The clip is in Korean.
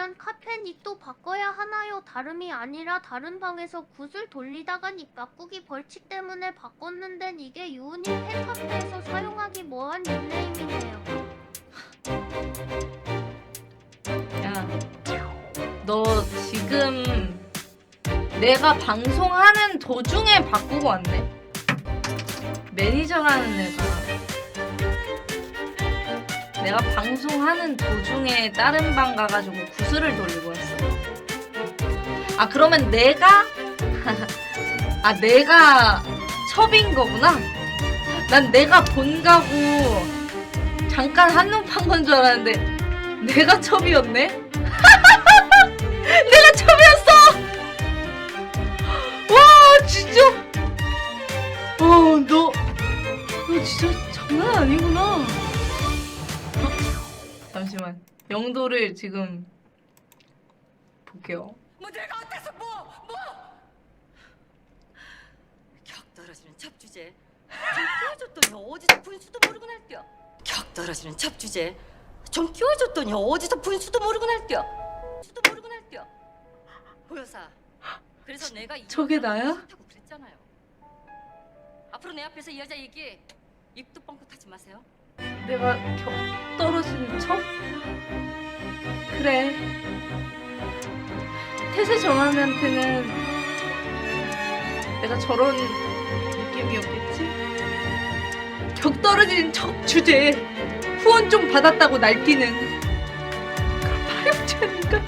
그러면 카페닉도 바꿔야 하나요? 다름이 아니라 다른 방에서 굿을 돌리다가 닉 바꾸기 벌칙 때문에 바꿨는데 이게 유은이 팬카페에서 사용하기 뭐한 닉네임이네요. 야, 너 지금 내가 방송하는 도중에 바꾸고 왔네. 매니저라는 애가 내가 방송하는 도중에 다른 방 가가지고 구슬을 돌리고 왔어. 아 그러면 내가 아 내가 첩인 거구나. 난 내가 본 가고 잠깐 한눈 판 건 줄 알았는데 내가 첩이었네? 내가 첩이었어! 와, 진짜! 어, 너, 너 진짜 장난 아니구나. 어? 잠시만. 영도를 지금 볼게요. 뭐 내가 어때서 뭐 뭐? 격 떨어지는 첩주제. 좀 끼워줬더니 어디서 분수도 모르고 날뛰어. 격 떨어지는 첩주제. 좀 끼워줬더니 어디서 분수도 모르고 날뛰어. 수도 모르고 날뛰어. 보여사. 그래서 내가 이 저게 여자를 나야? 싫다고 그랬잖아요. 앞으로 내 앞에서 이 여자 얘기 입도 뻥긋하지 마세요. 내가 격 떨어지는 척? 그래. 태세 정한한테는 내가 저런 느낌이었겠지? 격 떨어지는 척 주제에 후원 좀 받았다고 날뛰는 그런 파렴치 아닌가?